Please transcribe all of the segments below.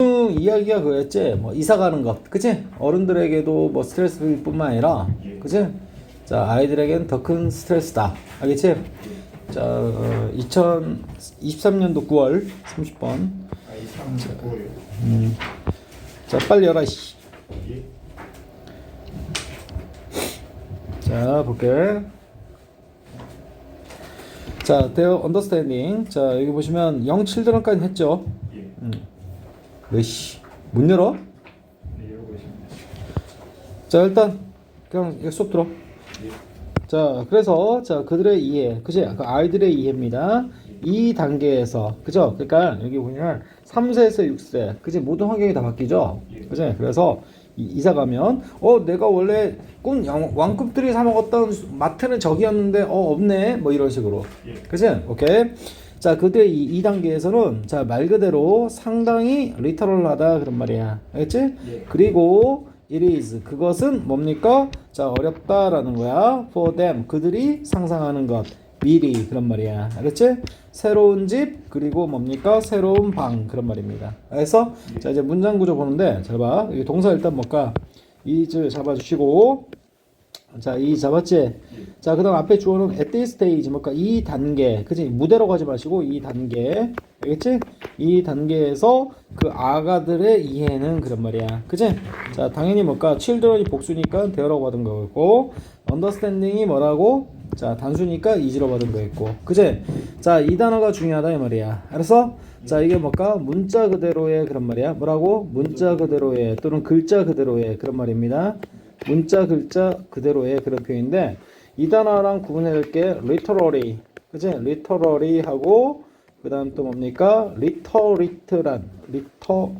중 이야기가 그거였지. 뭐 이사 가는 것, 그치? 어른들에게도 뭐 스트레스 뿐만 아니라, 그치? 자 아이들에겐 더 큰 스트레스다. 알겠지? 자 어, 2023년도 9월 30번. 아이 참 뭐요? 음. 자 빨리 열어. 씨. 예. 자 볼게. 자, 대어 언더스탠딩. 자, 여기 보시면 0 7드럼까지 했죠. 예. 음. 으씨. 문 열어? 자, 일단 그냥 수업 들어. 예. 자, 그래서 자, 그들의 이해. 그지? 그 아이들의 이해입니다. 이 단계에서. 그죠? 그러니까 여기 보면 3세에서 6세. 그지? 모든 환경이 다 바뀌죠? 그지? 그래서 이- 이사 가면 어 내가 원래 꿈 양- 왕급들이 사 먹었던 마트는 저기였는데 어 없네 뭐 이런 식으로 예. 그지? 오케이. 자, 그때 이, 이 단계에서는 자, 말 그대로 상당히 리터럴하다 그런 말이야. 알겠지? 예. 그리고 it is 그것은 뭡니까? 자, 어렵다라는 거야. for them 그들이 상상하는 것. 미리 그런 말이야. 알겠지? 새로운 집 그리고 뭡니까? 새로운 방 그런 말입니다. 그래서 자, 이제 문장 구조 보는데 잘 봐. 이 동사 일단 뭘까? 이즈 잡아 주시고 자, 이 잡았지? 자, 그 다음 앞에 주어는 at this stage, 뭘까? 이 단계. 그치? 무대로 가지 마시고, 이 단계. 알겠지? 이 단계에서 그 아가들의 이해는 그런 말이야. 그치? 자, 당연히 뭘까? children이 복수니까 대어라고 받은 거고, understanding이 뭐라고? 자, 단수니까 easy로 받은 거겠고. 그치? 자, 이 단어가 중요하다, 이 말이야. 알았어? 자, 이게 뭘까? 문자 그대로의 그런 말이야. 뭐라고? 문자 그대로의 또는 글자 그대로의 그런 말입니다. 문자 글자 그대로의 그런 표현인데 이 단어랑 구분해야 될 게 literally 그지 literally 하고 그 다음 또 뭡니까? literate란 liter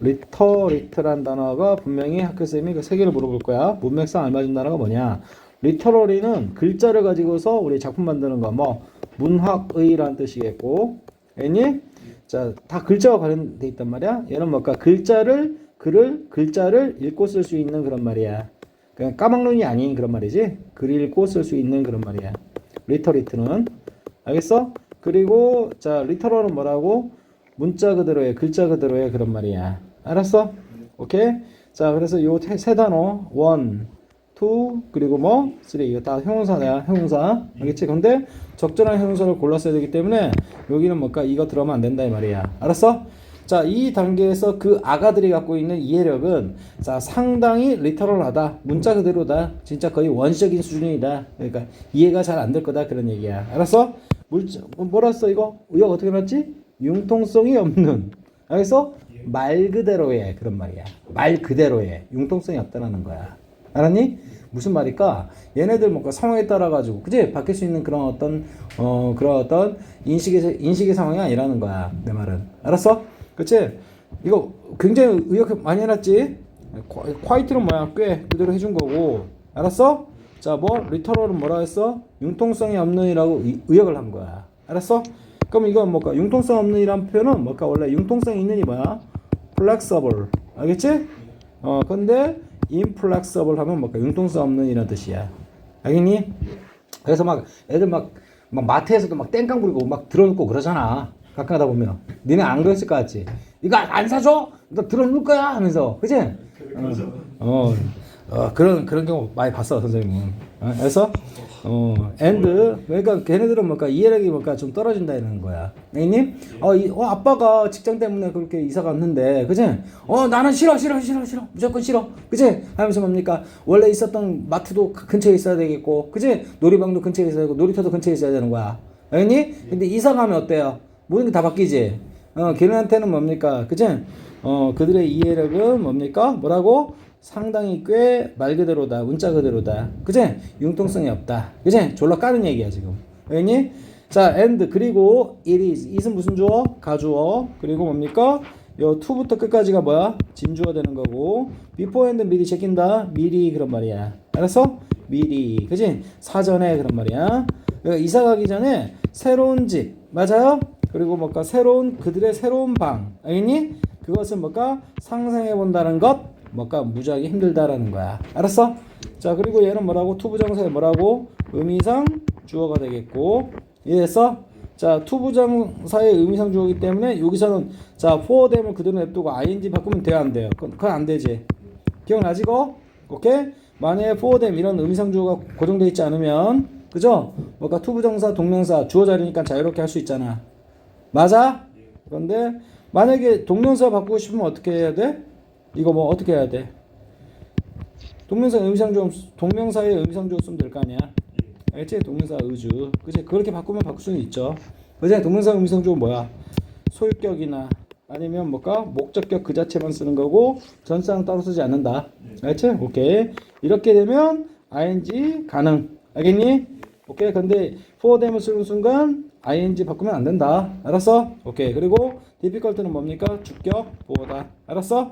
literate란 단어가 분명히 학교쌤이 그 세 개를 물어볼 거야. 문맥상 알맞은 단어가 뭐냐? literary는 글자를 가지고서 우리 작품 만드는 거. 뭐 문학의란 뜻이겠고. 알니? 자, 다 글자와 관련돼 있단 말이야. 얘는 뭘까? 글자를 글을 글자를 읽고 쓸 수 있는 그런 말이야. 그냥 까막눈이 아닌 그런 말이지. 글 읽고 쓸 수 있는 그런 말이야. 리터리트는 알겠어? 그리고 자, 리터럴은 뭐라고? 문자 그대로의 글자 그대로의 그런 말이야. 알았어? 오케이? 자, 그래서 요 세 단어 원, 투 그리고 뭐 쓰리 이거 다 형용사야 형용사 알겠지? 근데 적절한 형용사를 골랐어야 되기 때문에 여기는 뭘까 이거 들어가면 안 된다 이 말이야 알았어? 자 이 단계에서 그 아가들이 갖고 있는 이해력은 자 상당히 리터럴하다 문자 그대로다 진짜 거의 원시적인 수준이다 그러니까 이해가 잘 안 될 거다 그런 얘기야 알았어? 물자 뭐라 써 이거 이거 어떻게 났지? 융통성이 없는 알겠어? 말 그대로의 그런 말이야 말 그대로의 융통성이 없다라는 거야 알았니? 무슨 말일까? 얘네들 뭔가 상황에 따라 가지고 그지 바뀔 수 있는 그런 어떤 어 그런 어떤 인식의 인식의 상황이 아니라는 거야 내 말은 알았어? 그치? 이거 굉장히 의욕 많이 해놨지? 콰- 콰이트는 뭐야? 꽤 그대로 해준 거고 알았어? 자 뭐 리터럴은 뭐라 했어? 융통성이 없는이라고 의- 의역을 한 거야 알았어? 그럼 이건 뭘까? 융통성 없는이란 표현은 뭘까? 원래 융통성 있는이 뭐야? flexible 알겠지? 어 근데 inflexible 하면 뭘까? 융통성 없는 이란 뜻이야. 알겠니? 그래서 막 애들 막, 막 마트에서도 막 땡깡 부리고 막 들어놓고 그러잖아. 가끔 하다 보면. 니네 안 그랬을 것 같지? 이거 안 사줘? 너 들어놓을 거야? 하면서. 그지? 어, 어, 어, 그런, 그런 경우 많이 봤어, 선생님은. 어, 그래서, 어, and, 그러니까 걔네들은 뭔가 이해력이 뭔가 좀 떨어진다 이러는 거야. 애님? 어, 이, 어, 아빠가 직장 때문에 그렇게 이사 갔는데, 그지? 어, 나는 싫어, 싫어, 싫어, 싫어. 무조건 싫어. 그지? 하면서 뭡니까? 원래 있었던 마트도 그 근처에 있어야 되겠고, 그지? 놀이방도 근처에 있어야 되고, 놀이터도 근처에 있어야 되는 거야. 알겠니? 근데 이사 가면 어때요? 모든 게 다 바뀌지? 어, 걔네한테는 뭡니까? 그지? 어, 그들의 이해력은 뭡니까? 뭐라고? 상당히 꽤 말 그대로다. 문자 그대로다. 그지? 융통성이 없다. 그지? 졸라 까는 얘기야, 지금. 알겠니? 자, and 그리고 it is. it은 무슨 주어? 가주어. 그리고 뭡니까? 요 to부터 끝까지가 뭐야? 진주어 되는 거고 before and 미리 제낀다. 미리 그런 말이야. 알았어? 미리. 그지? 사전에 그런 말이야. 그러니까 이사 가기 전에 새로운 집. 맞아요? 그리고 뭘까? 새로운 그들의 새로운 방. 알겠니? 그것은 뭘까? 상상해 본다는 것. 뭘까? 무지하게 힘들다라는 거야. 알았어? 자, 그리고 얘는 뭐라고? 투부정사에 뭐라고? 의미상 주어가 되겠고. 이해했어? 자 투부정사의 의미상 주어이기 때문에 여기서는 자 포어댐을 그대로 냅두고 ing 바꾸면 돼요 안 돼요? 그건, 그건 안 되지. 기억나지 거? 오케이? 만약에 포어댐 이런 의미상 주어가 고정돼 있지 않으면 그죠? 뭔가 투부정사 동명사 주어 자리니까 자유롭게 할 수 있잖아. 맞아? 그런데 만약에 동명사 바꾸고 싶으면 어떻게 해야 돼? 이거 뭐 어떻게 해야 돼? 동명사 의미상 주어 동명사의 의미상 주어 쓰면 될 거 아니야? 알겠지? 동명사 의주. 그지? 그렇게 바꾸면 바꿀 수는 있죠. 그지? 동명사 의미상 주어 뭐야? 소유격이나 아니면 뭐가 목적격 그 자체만 쓰는 거고 전사는 따로 쓰지 않는다. 알겠지? 오케이. 이렇게 되면 ing 가능. 알겠니? 오케이. 근데 for댐을 쓰는 순간 ing 바꾸면 안 된다. 알았어? 오케이. 그리고 difficult는 뭡니까? 주격 보호다. 알았어?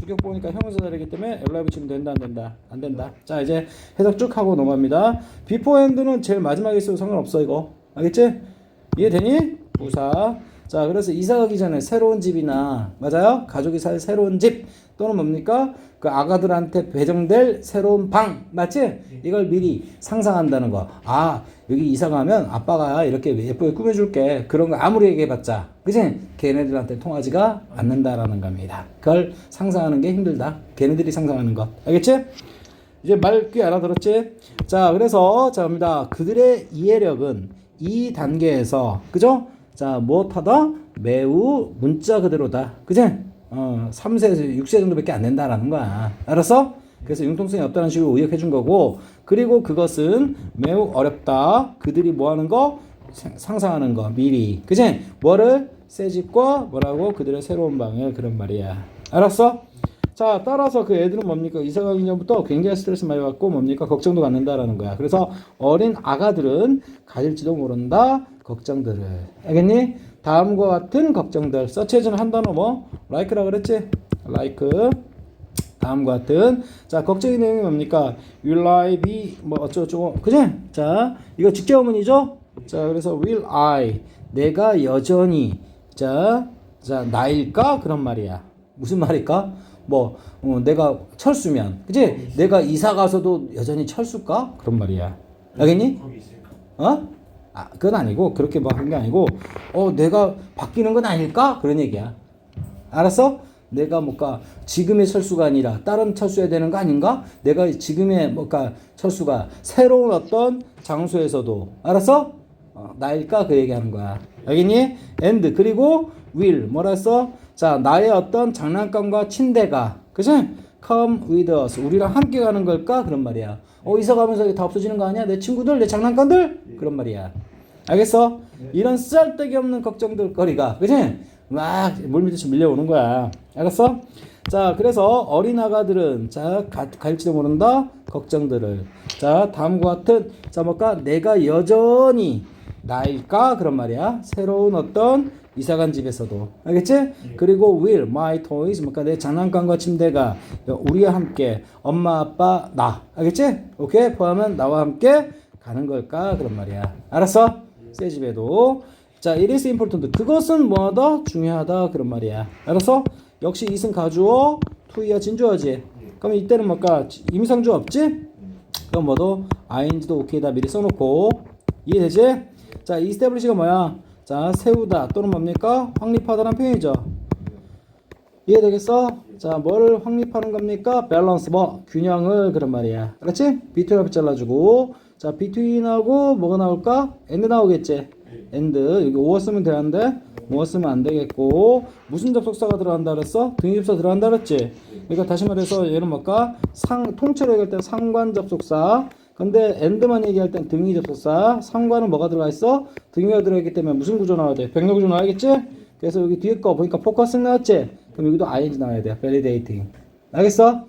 주격 보니까 형용사 자리이기 때문에 엘라이 붙이면 된다 안 된다 안 된다 자 이제 해석 쭉 하고 넘어갑니다 비포핸드는 제일 마지막에 있어도 상관없어 이거 알겠지 이해되니 부사 자 그래서 이사 가기 전에 새로운 집이나 맞아요 가족이 살 새로운 집 또는 뭡니까 그 아가들한테 배정될 새로운 방 맞지 이걸 미리 상상한다는 거 아 여기 이사 가면 아빠가 이렇게 예쁘게 꾸며줄게. 그런 거 아무리 얘기해봤자. 그지 걔네들한테 통하지가 않는다라는 겁니다. 그걸 상상하는 게 힘들다. 걔네들이 상상하는 것. 알겠지? 이제 말귀 알아들었지? 자 그래서 자 갑니다. 그들의 이해력은 이 단계에서 그죠? 자 무엇하다? 매우 문자 그대로다. 그지 어 3세에서 6세 정도밖에 안 된다라는 거야. 알았어? 그래서 융통성이 없다는 식으로 의역해 준 거고 그리고 그것은 매우 어렵다. 그들이 뭐 하는 거? 상- 상상하는 거. 미리. 그지 뭐를 새 집과 뭐라고 그들의 새로운 방을 그런 말이야. 알았어? 자 따라서 그 애들은 뭡니까? 이사 가기 전부터 굉장히 스트레스 많이 받고 뭡니까? 걱정도 갖는다라는 거야. 그래서 어린 아가들은 가질지도 모른다. 걱정들을. 알겠니? 다음과 같은 걱정들. 서치해주는 한 단어 뭐? like라 그랬지? like 다음과 같은. 자 걱정의 내용이 뭡니까? Will I be 뭐 어쩌고저쩌고. 그지? 자 이거 직계어문이죠? 자 그래서 will I 내가 여전히. 자, 자 나일까? 그런 말이야. 무슨 말일까? 뭐 어, 내가 철수면. 그지? 내가 이사 가서도 여전히 철수까? 그런 말이야. 알겠니? 어? 아, 그건 아니고 그렇게 뭐 하는 게 아니고 어 내가 바뀌는 건 아닐까? 그런 얘기야. 알았어? 내가 뭔가 지금의 철수가 아니라 다른 철수해야 되는 거 아닌가? 내가 지금의 뭔가 철수가 새로운 어떤 장소에서도 알았어? 어, 나일까 그 얘기하는 거야. 알겠니? and 그리고 will 뭐라 했어? 자 나의 어떤 장난감과 침대가 그지? come with us 우리랑 함께 가는 걸까 그런 말이야. 어 이사 가면서 다 없어지는 거 아니야? 내 친구들 내 장난감들 그런 말이야. 알겠어? 이런 쓸데기 없는 걱정들 거리가 그지? 막 물밀듯이 밀려오는 거야. 알았어? 자 그래서 어린 아가들은 자 가, 갈지도 모른다. 걱정들을. 자 다음과 같은 자 뭘까? 내가 여전히 나일까? 그런 말이야. 새로운 어떤 이사 간 집에서도. 알겠지? 그리고 will my toys 뭔가 내 장난감과 침대가 우리와 함께 엄마 아빠 나. 알겠지? 오케이? 포함은 나와 함께 가는 걸까? 그런 말이야. 알았어? 새 집에도. 자 it is important. 그것은 뭐하다? 중요하다. 그런 말이야. 알았어? 역시 이승 가주어 투이야 진주어지 그럼 이때는 뭘까 임상주 없지? 그럼 뭐도 ing도 오케이다 미리 써놓고 이해되지? 자 establish가 뭐야? 자 세우다 또는 뭡니까? 확립하다라는 표현이죠 이해되겠어? 자 뭐를 확립하는 겁니까? 밸런스 뭐 균형을 그런 말이야 그렇지? between 앞에 잘라주고 자 between하고 뭐가 나올까? and 나오겠지 and 여기 오어 쓰면 되는데 뭐어 쓰면 안 되겠고 무슨 접속사가 들어간다 그랬어? 등입사 들어간다 그랬지 그러니까 다시 말해서 얘는 뭘까? 상 통째로 얘기할 때 상관 접속사 근데 and만 얘기할 땐 등위 접속사 상관은 뭐가 들어가 있어? 등위가 들어있기 때문에 무슨 구조 나와야 돼? 병력 구조 나와야겠지? 그래서 여기 뒤에 거 보니까 포커스 나왔지? 그럼 여기도 ing 나와야 돼. validating. 알겠어?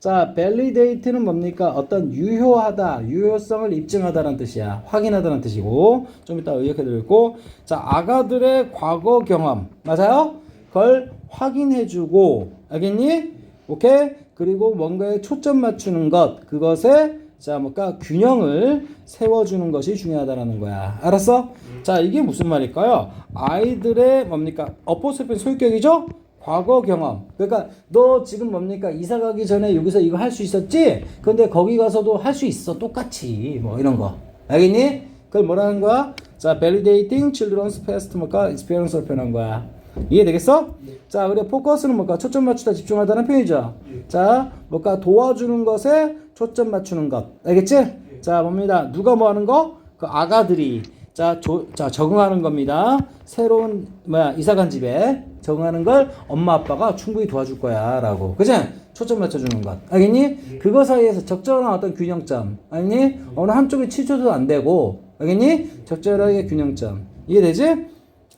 자, validate는 뭡니까? 어떤 유효하다, 유효성을 입증하다라는 뜻이야. 확인하다는 뜻이고, 좀 이따 의역해 드리고, 자, 아가들의 과거 경험. 맞아요? 그걸 확인해 주고, 알겠니? 오케이? 그리고 뭔가에 초점 맞추는 것, 그것에 자, 뭔가 균형을 세워주는 것이 중요하다라는 거야. 알았어? 자, 이게 무슨 말일까요? 아이들의 뭡니까? 어포스피 소유격이죠? 과거 경험. 그러니까 너 지금 뭡니까? 이사 가기 전에 여기서 이거 할 수 있었지? 근데 거기 가서도 할 수 있어. 똑같이. 뭐 이런 거. 알겠니? 그걸 뭐라는 거야? 자, validating children's past 뭐가 experience를 표현한 거야. 이해되겠어? 자, 그래 포커스는 뭐가 초점 맞추다 집중하다는 표현이죠. 자, 뭐가 도와주는 것에 초점 맞추는 것. 알겠지? 자, 뭡니다. 누가 뭐 하는 거? 그 아가들이 자, 조, 자 적응하는 겁니다. 새로운 뭐야 이사 간 집에 적응하는 걸 엄마 아빠가 충분히 도와줄 거야라고. 그지? 초점 맞춰주는 것. 알겠니? 그거 사이에서 적절한 어떤 균형점. 알겠니? 어느 한쪽에 치초도 안 되고. 알겠니? 적절하게 균형점. 이해되지?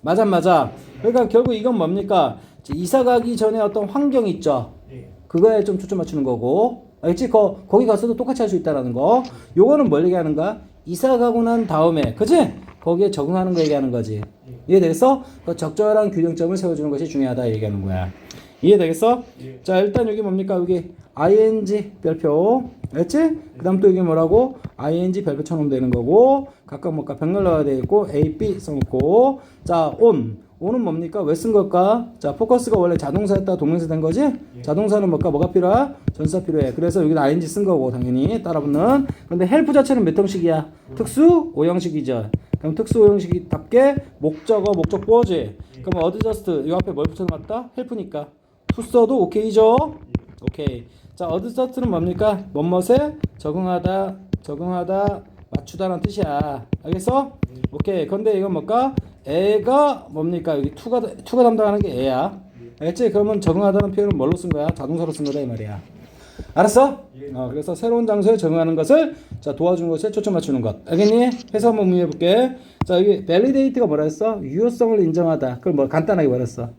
맞아 맞아. 그러니까 결국 이건 뭡니까? 이사 가기 전에 어떤 환경 있죠. 예. 그거에 좀 초점 맞추는 거고. 알겠지? 거, 거기 가서도 똑같이 할 수 있다라는 거. 요거는 뭘 얘기하는 거야? 이사 가고 난 다음에, 그지? 거기에 적응하는 거 얘기하는 거지. 이해되겠어? 그 적절한 균형점을 세워주는 것이 중요하다 얘기하는 거야. 이해되겠어? 예. 자, 일단 여기 뭡니까? 여기 ing 별표. 알지? 그 다음 또 여기 뭐라고? ing 별표 쳐놓으면 되는 거고, 각각 뭐가 병렬 넣어야 되겠고, a, b 써놓고, 자, on. On은 뭡니까? 왜 쓴 걸까? 자, 포커스가 원래 자동사였다 동명사 된 거지? 자동사는 뭘까? 뭐가 필요하? 전사 필요해. 그래서 여기는 ing 쓴 거고, 당연히 따라 붙는. 근데 help 자체는 몇 형식이야? 특수 오형식이죠. 그럼 특수 오형식답게 목적어, 목적 보어지. 그럼 어드저스트 이 앞에 뭘 붙여놨다? help니까. to 써도 오케이죠? 오케이. 자, 어드저스트는 뭡니까? 뭐뭇에 적응하다, 적응하다, 맞추다라는 뜻이야. 알겠어? 오케이. 근데 이건 뭘까? 애가 뭡니까? 여기 투가 투가 담당하는 게 애야. 알겠지? 그러면 적응하다는 표현은 뭘로 쓴 거야? 자동사로 쓴 거다 이 말이야. 알았어? 어, 그래서 새로운 장소에 적응하는 것을 자 도와주는 것에 초점 맞추는 것. 알겠니? 해서 한번 문의해 볼게. 자 여기 validate가 뭐라 했어? 유효성을 인정하다. 그걸 뭐 간단하게 말했어.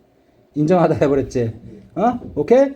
인정하다 해버렸지. 어? 오케이?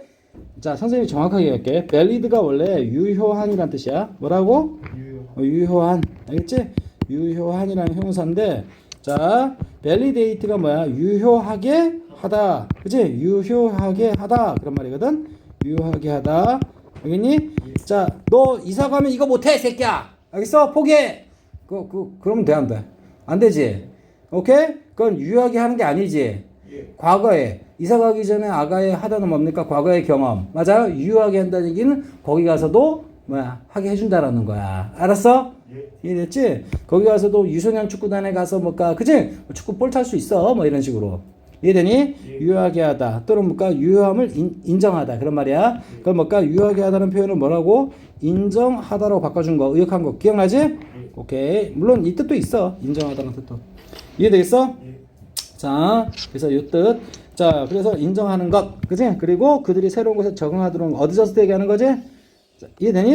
자 선생님이 정확하게 얘기할게. valid가 원래 유효한이란 뜻이야. 뭐라고? 유효. 어, 유효한 알겠지? 유효한이라는 형용사인데 자 validate가 뭐야? 유효하게 하다 그지? 유효하게 하다 그런 말이거든 유효하게 하다 알겠니? 자 너 이사 가면 이거 못해 새끼야 알겠어? 포기해 그, 그, 그러면 돼 안 돼? 안 되지 오케이? 그건 유효하게 하는 게 아니지 예. 과거에 이사 가기 전에 아가의 하다는 뭡니까? 과거의 경험. 맞아요? 유효하게 한다는 얘기는 거기 가서도 뭐야? 하게 해준다라는 거야. 알았어? 예. 이해됐지? 거기 가서도 유소년 축구단에 가서 뭘까? 그지? 축구 볼 찰 수 있어. 뭐 이런 식으로. 이해되니? 예. 유효하게 하다. 또는 뭘까? 유효함을 인, 인정하다. 그런 말이야. 그럼 뭘까? 유효하게 하다는 표현은 뭐라고? 인정하다라고 바꿔준 거. 의역한 거. 기억나지? 오케이. 물론 이 뜻도 있어. 인정하다는 뜻도. 이해되겠어? 예. 자, 그래서 이 뜻. 자, 그래서 인정하는 것. 그지? 그리고 그들이 새로운 곳에 적응하도록 어드저스트 얘기하는 거지? 자, 이해되니?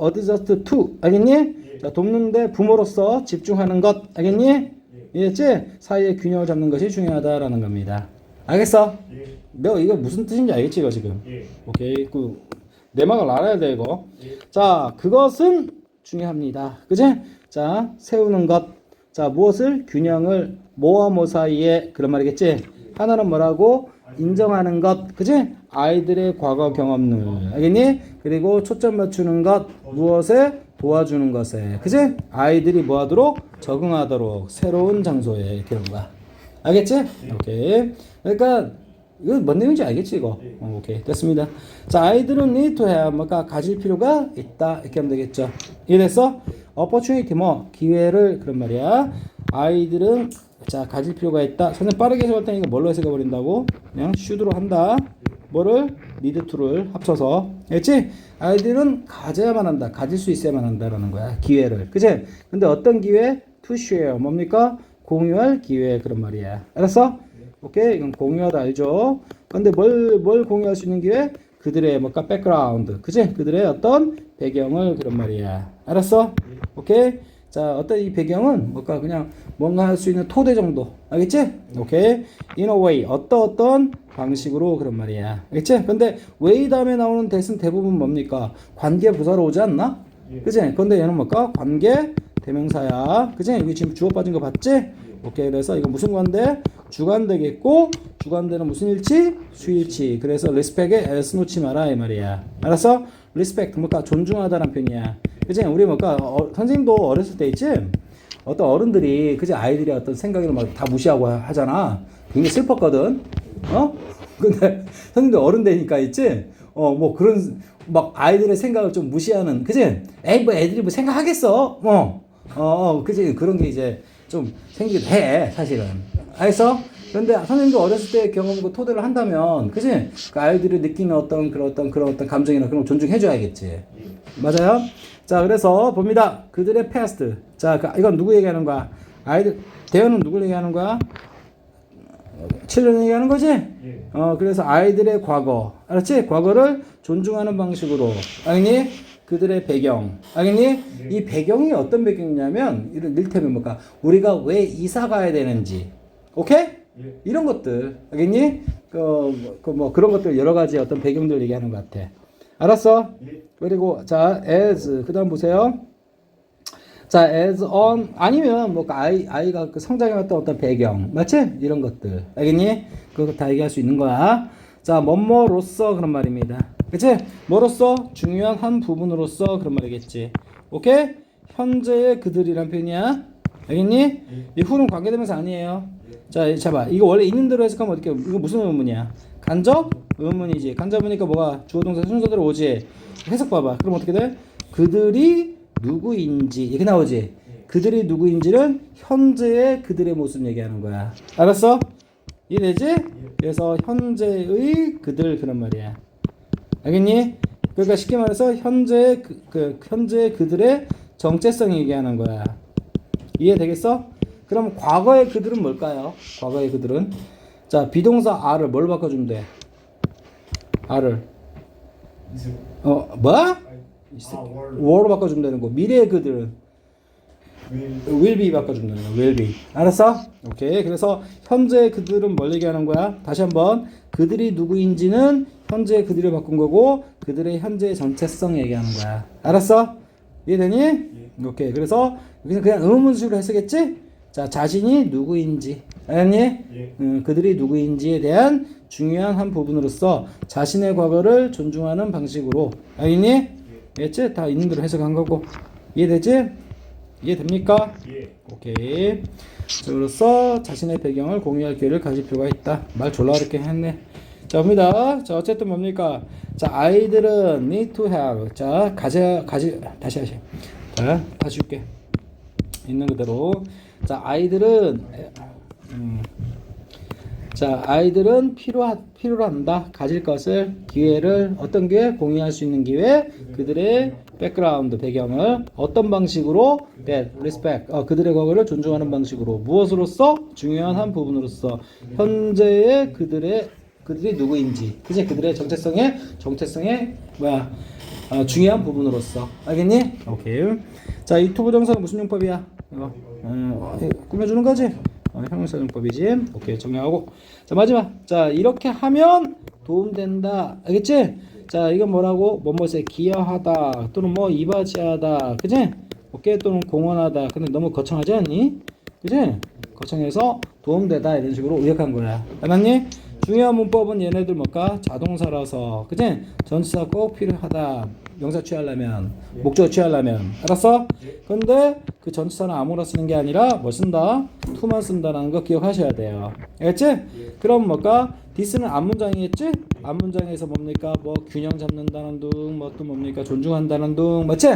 예. 어드저스트 투. 알겠니? 자, 돕는데 부모로서 집중하는 것. 알겠니? 이해했지? 사이의 균형을 잡는 것이 중요하다라는 겁니다. 알겠어? 예. 너 이거 무슨 뜻인지 알겠지, 이거 지금? 예. 오케이. 그 내막을 알아야 돼, 이거. 예. 자, 그것은 중요합니다. 그지? 자, 세우는 것. 자, 무엇을? 균형을 뭐와 뭐 사이에 그런 말이겠지? 하나는 뭐라고? 인정하는 것. 그지? 아이들의 과거 경험을. 알겠니? 그리고 초점 맞추는 것. 무엇에? 도와주는 것에. 그지? 아이들이 뭐 하도록? 적응하도록. 새로운 장소에. 그런 거야. 알겠지? 오케이. 그러니까 이거 뭔 내용인지 알겠지 이거? 어, 오케이 됐습니다. 자 아이들은 need to have 뭐가 가질 필요가 있다 이렇게 하면 되겠죠. 이해됐어? opportunity 뭐 기회를 그런 말이야. 아이들은 자 가질 필요가 있다. 선생 빠르게 해석할 이거 뭘로 해석해 버린다고? 그냥 should로 한다. 뭐를 need to를 합쳐서 알겠지? 아이들은 가져야만 한다. 가질 수 있어야만 한다라는 거야. 기회를. 그지? 근데 어떤 기회? share 뭡니까? 공유할 기회 그런 말이야. 알았어? 오케이 이건 공유하다 알죠? 근데 뭘, 뭘 공유할 수 있는 기회? 그들의 뭔가 백그라운드 그지? 그들의 어떤 배경을 그런 말이야 알았어? 오케이 자 어떤 이 배경은 뭔가 그냥 뭔가 할 수 있는 토대 정도 알겠지? 오케이 in a way 어떤 어떤 방식으로 그런 말이야 알겠지? 근데 way 다음에 나오는 대신 대부분 뭡니까? 관계 부사로 오지 않나? 예. 그지? 근데 얘는 뭘까? 관계 대명사야. 그지? 여기 지금 주어 빠진 거 봤지? 오케이. 그래서 이거 무슨 관대? 주관 되겠고, 주관대는 무슨 일치? 수일치. 그래서 respect에 s 놓지 마라 이 말이야. 알았어? Respect 뭘까? 존중하다는 표현이야. 그지? 우리 뭘까? 어, 선생님도 어렸을 때 있지? 어떤 어른들이 그지 아이들이 어떤 생각을 막 다 무시하고 하- 하잖아. 굉장히 슬펐거든. 어? 근데 선생님도 어른 되니까 있지? 어, 뭐 그런 막 아이들의 생각을 좀 무시하는 그지? 에이 뭐 애들이 뭐 생각하겠어? 어. 어, 어, 그지? 그런 게 이제 좀 생기기도 해 사실은 알겠어? 그런데 선생님도 어렸을 때 경험과 토대를 한다면 그지? 그 아이들이 느끼는 어떤 그런 어떤 그런 어떤 감정이나 그런 걸 존중해줘야겠지 맞아요? 자 그래서 봅니다 그들의 past 자 그- 이건 누구 얘기하는 거야? 아이들 대현은 누굴 얘기하는 거야? 칠년 얘기하는 거지? 예. 어, 그래서 아이들의 과거, 알았지? 과거를 존중하는 방식으로, 알겠니? 그들의 배경, 알겠니? 이 배경이 어떤 배경이냐면, 이런 일테면 뭘까? 우리가 왜 이사 가야 되는지, 오케이? 예. 이런 것들, 알겠니? 그, 그 뭐, 그런 것들 여러 가지 어떤 배경들 얘기하는 것 같아. 알았어? 예. 그리고, 자, as, 그 다음 보세요. 자, as on 아니면 뭐 아이 아이가 그 성장해왔던 어떤 배경 맞지? 이런 것들 알겠니? 그거 다 얘기할 수 있는 거야. 자, 뭐뭐로서 그런 말입니다. 그치? 뭐로서 중요한 한 부분으로서 그런 말이겠지. 오케이? 현재의 그들이란 표현이야. 알겠니? 이 후는 관계대명사 아니에요. 자, 이 잡아. 이거 원래 있는 대로 해석하면 어떻게? 이거 무슨 의문이야? 간접 의문이지. 간접이니까 뭐가 주어 동사 순서대로 오지. 해석 봐봐. 그럼 어떻게 돼? 그들이 누구인지 이렇게 나오지. 그들이 누구인지는 현재의 그들의 모습 얘기하는 거야. 알았어? 이해되지? 그래서 현재의 그들 그런 말이야. 알겠니? 그러니까 쉽게 말해서 현재 그, 그 현재 그들의 정체성 얘기하는 거야. 이해되겠어? 그럼 과거의 그들은 뭘까요? 과거의 그들은 자 비동사 R을 뭘 바꿔주면 돼? R을. 어 뭐? 워로 바꿔주면 되는 거. 미래의 그들은 윌. will be 바꿔주면 되는 거. will be. 알았어? 오케이. 그래서 현재 그들은 뭘 얘기하는 거야? 다시 한번 그들이 누구인지는 현재 그들을 바꾼 거고 그들의 현재 정체성 얘기하는 거야. 알았어? 이해되니? 오케이. 그래서 여기서 그냥 의문식으로 해석했지? 자, 자신이 누구인지. 알았니? 예. 음, 그들이 누구인지에 대한 중요한 한 부분으로서 자신의 과거를 존중하는 방식으로. 알겠니? 알겠지? 다 있는 대로 해석한 거고. 이해되지? 이해됩니까? 예. 오케이. 저로서 자신의 배경을 공유할 기회를 가질 필요가 있다. 말 졸라 어렵게 했네. 자, 봅니다. 자, 어쨌든 뭡니까? 자, 아이들은 need to have. 자, 가져, 가지, 다시 하시. 자, 다시 줄게. 있는 그대로. 자, 아이들은, 음, 자, 아이들은 필요하, 필요한다. 가질 것을, 기회를, 어떤 기회? 공유할 수 있는 기회. 그들의 백그라운드, 배경을 어떤 방식으로? that, respect. 어, 그들의 과거를 존중하는 방식으로. 무엇으로서? 중요한 한 부분으로서. 현재의 그들의, 그들이 누구인지. 그치? 그들의 정체성의, 정체성의, 뭐야, 어, 중요한 부분으로서. 알겠니? 오케이. 자, 이 투부정사는 무슨 용법이야? 이거. 음, 어, 꾸며주는 거지? 어, 형용사용법이지. 오케이 정리하고 자 마지막 자 이렇게 하면 도움된다 알겠지? 자 이건 뭐라고 뭐뭐에 기여하다 또는 뭐 이바지하다 그지? 오케이 또는 공헌하다 근데 너무 거창하지 않니? 그지? 거창해서 도움되다 이런 식으로 의역한 거야 알았니? 중요한 문법은 얘네들 뭘까? 자동사라서 그지? 전치사 꼭 필요하다 명사 취하려면 목적 취하려면 알았어? 근데 그 전치사는 아무나 쓰는 게 아니라 뭐 쓴다? 투만 쓴다는 거 기억하셔야 돼요. 알겠지? 그럼 뭘까? 디스는 앞문장이겠지? 앞문장에서 뭡니까? 뭐 균형 잡는다는 둥, 뭐 또 뭡니까? 존중한다는 둥, 맞지?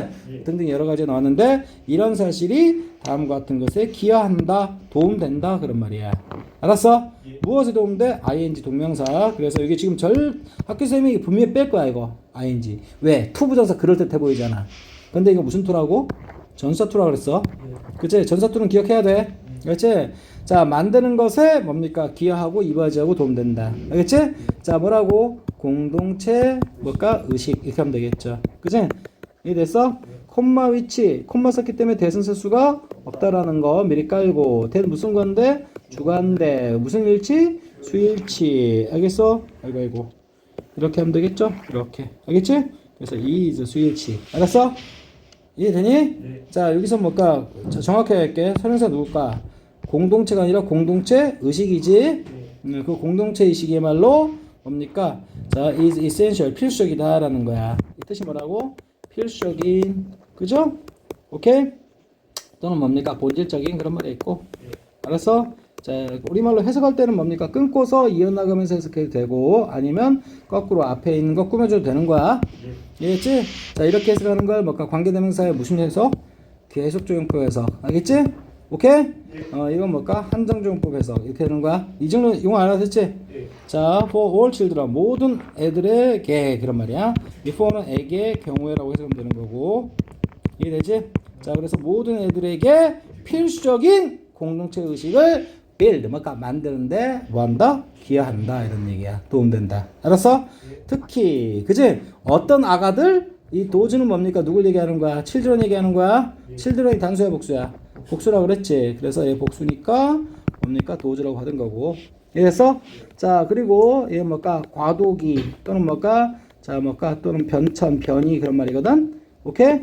등등 여러 가지 나왔는데 이런 사실이 다음과 같은 것에 기여한다, 도움된다 그런 말이야. 알았어? 무엇에 도움돼? ing 동명사. 그래서 이게 지금 절 학교 쌤이 분명히 뺄 거야 이거 ing. 왜? 투 부정사 그럴 듯해 보이잖아. 근데 이거 무슨 투라고? 전사 투라 그랬어. 그치? 전사 투는 기억해야 돼. 그렇지? 자, 만드는 것에 뭡니까? 기여하고 이바지하고 도움된다. 알겠지? 자, 뭐라고? 공동체, 뭘까? 의식. 이렇게 하면 되겠죠. 그치? 이해됐어? 콤마 위치. 콤마 썼기 때문에 대선수 수가 없다라는 거 미리 깔고. 대는 무슨 건데? 주관대. 무슨 일치? 수일치. 알겠어? 아이고, 아이고. 이렇게 하면 되겠죠? 이렇게. 알겠지? 그래서 이 이제 수일치. 알았어? 이해되니? 네. 자 여기서 뭘까? 자, 정확하게 할게. 설명서 누굴까? 공동체가 아니라 공동체 의식이지. 음, 그 공동체 의식의 말로 뭡니까? 자, is essential 필수적이다라는 거야. 이 뜻이 뭐라고? 필수적인 그죠? 오케이? 또는 뭡니까? 본질적인 그런 말이 있고. 알았어? 자, 우리말로 해석할 때는 뭡니까? 끊고서 이어나가면서 해석해도 되고, 아니면 거꾸로 앞에 있는 거 꾸며줘도 되는 거야. 이해했지? 자, 이렇게 해석하는 걸 뭘까? 관계대명사의 무슨 해석? 계속조용법 해석. 알겠지? 오케이? 어, 이건 뭘까? 한정종법 해석. 이렇게 되는 거야. 이 정도 이거 알아듣지? 예. 자, for all children 모든 애들에게 그런 말이야. before는 에게 경우에라고 해석하면 되는 거고. 이해되지? 자, 그래서 모든 애들에게 필수적인 공동체 의식을 build 뭔가 만드는데 뭐한다? 기여한다 이런 얘기야. 도움된다. 알았어? 특히 그지? 어떤 아가들 이 도즈는 뭡니까? 누굴 얘기하는 거야? 칠드런 얘기하는 거야? 칠드런이 단수야 복수야? 복수라고 그랬지. 그래서 얘 복수니까 뭡니까? 도즈라고 하던 거고. 이래서 자 그리고 얘 뭘까? 과도기 또는 뭘까? 자 뭘까? 또는 변천 변이 그런 말이거든. 오케이?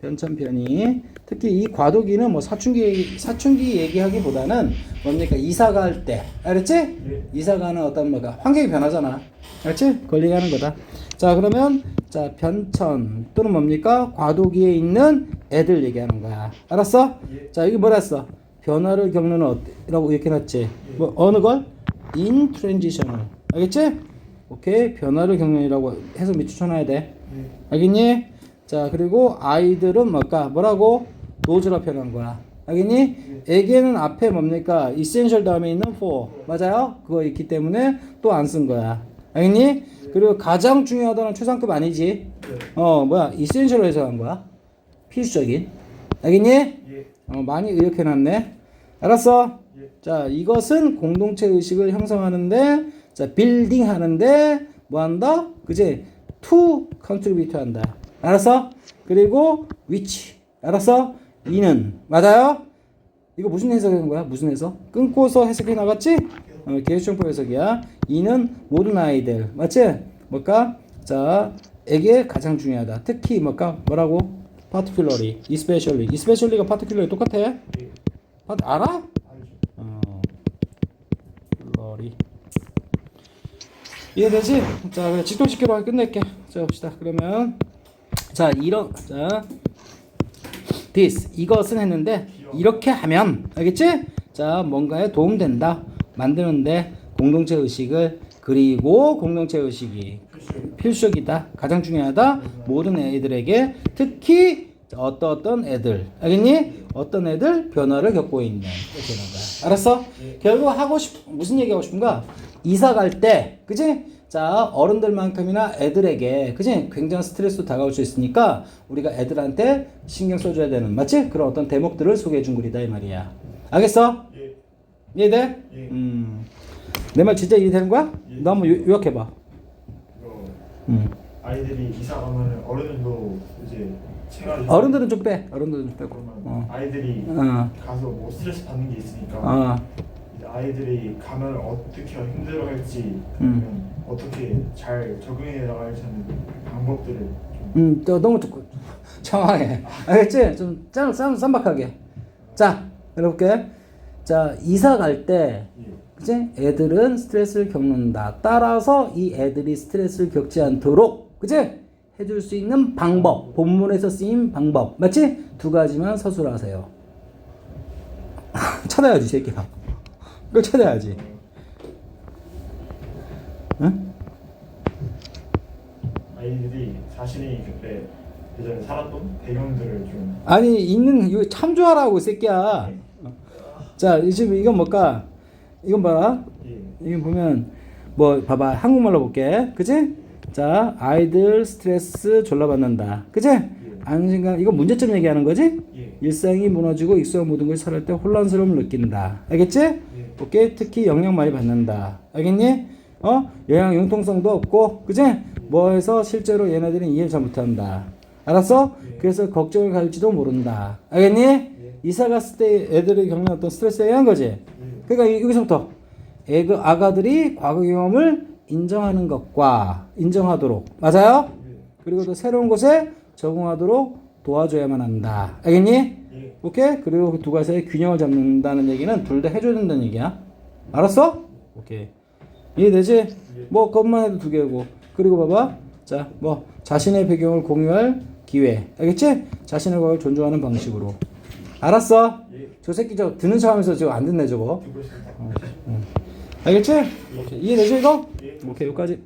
변천 변이. 특히 이 과도기는 뭐 사춘기 사춘기 얘기하기보다는 뭡니까? 이사 갈 때. 알았지? 예. 이사 가는 어떤 뭐가 환경이 변하잖아. 알지? 그걸 얘기하는 거다. 자, 그러면 자, 변천 또는 뭡니까? 과도기에 있는 애들 얘기하는 거야. 알았어? 예. 자, 이게 뭐라 했어? 변화를 겪는 어라고 이렇게 놨지. 뭐 어느 걸? in transitional. 알겠지? 오케이. 변화를 겪는이라고 해서 밑에 쳐놔야 돼. 예. 알겠니? 자, 그리고 아이들은 뭘까? 뭐라고? 노즈라 표현한 거야. 알겠니? 에게는 앞에 뭡니까? essential 다음에 있는 for. 맞아요? 그거 있기 때문에 또 안 쓴 거야. 알겠니? 그리고 가장 중요하다는 최상급 아니지? 네. 어, 뭐야? essential로 해석한 거야. 필수적인. 알겠니? 예. 어, 많이 의역해놨네. 알았어? 예. 자, 이것은 공동체 의식을 형성하는데, 자, 빌딩 하는데, 뭐 한다? 그지? to contribute 한다. 알았어? 그리고 which. 알았어? 이는. 맞아요? 이거 무슨 해석인 거야? 무슨 해석? 끊고서 해석해 나갔지? 어, 계획정법 해석이야. 이는 모든 아이들. 맞지? 뭘까? 자, 에게 가장 중요하다. 특히 뭘까? 뭐라고? particularly, especially. especially가 particularly 똑같아? 예. 파- 알아? 알죠. 어. 이해되지? 자, 직통시키로 끝낼게. 자, 봅시다. 그러면 자, 이런 자, this 이것은 했는데 이렇게 하면 알겠지? 자, 뭔가에 도움된다. 만드는데 공동체 의식을 그리고 공동체 의식이 필수. 필수적이다. 가장 중요하다. 모든 애들에게 특히 어떤 어떤 애들 알겠니? 어떤 애들 변화를 겪고 있는 거야. 알았어? 결국 하고 싶 무슨 얘기하고 싶은가? 이사 갈 때, 그지? 자 어른들만큼이나 애들에게 그지? 굉장한 스트레스도 다가올 수 있으니까 우리가 애들한테 신경 써줘야 되는 맞지? 그런 어떤 대목들을 소개해 준 글이다 이 말이야. 알겠어? 예. 이해돼? 예. 음. 내 말 진짜 이해되는 거야? 예. 너 한번 요- 요약해봐. 이거 음. 아이들이 이사 가면 어른들도 이제 생활이 어른들은 좀 빼. 어른들은 좀 빼고. 그러면 어. 아이들이 어. 가서 뭐 스트레스 받는 게 있으니까 어. 이제 아이들이 가면 어떻게 힘들어할지 음. 아니면 어떻게 잘 적응해 나갈지 하는 방법들을 좀 음, 또 너무 좀 정확해. 알겠지? 좀 짠, 쌈, 쌈박하게. 자, 해볼게. 자, 이사 갈 때, 예. 그치? 애들은 스트레스를 겪는다. 따라서 이 애들이 스트레스를 겪지 않도록, 그치? 해줄 수 있는 방법. 본문에서 쓰인 방법. 맞지? 두 가지만 서술하세요. 찾아야지, 새끼야. 그걸 찾아야지. 응? 아이들이 자신이 그때 예전에 살았던 배경들을 좀 아니 있는 이거 참조하라고 이 새끼야. 자 지금 이건 뭘까? 이건 봐라. 예. 이건 보면 뭐 봐봐 한국말로 볼게. 그지? 자 아이들 스트레스 졸라 받는다. 그지? 안심감 이거 문제점 얘기하는 거지? 예. 일상이 무너지고 익숙한 모든 것이 살할 때 혼란스러움을 느낀다. 알겠지? 예. 오케이 특히 영향 많이 받는다. 알겠니? 어 영양 융통성도 없고 그지? 뭐해서 실제로 얘네들은 이해를 잘 못한다. 알았어? 그래서 걱정을 가질지도 모른다. 알겠니? 이사 갔을 때 애들이 겪는 어떤 스트레스에 의한 거지. 그러니까 이- 여기서부터 애그 아가들이 과거 경험을 인정하는 것과 인정하도록 맞아요? 그리고 또 새로운 곳에 적응하도록 도와줘야만 한다. 알겠니? 예. 오케이? 그리고 그 두 가지의 균형을 잡는다는 얘기는 둘 다 해줘야 된다는 얘기야. 알았어? 오케이. 이해되지? 뭐, 그것만 해도 두 개고. 그리고 봐봐. 자, 뭐, 자신의 배경을 공유할 기회. 알겠지? 자신의 과거를 존중하는 방식으로. 알았어? 예. 저 새끼 저 듣는 척 하면서 저거 안 듣네, 저거. 있습니다. 알겠지? 오케이. 이해되죠, 이거? 예. 오케이, 여기까지.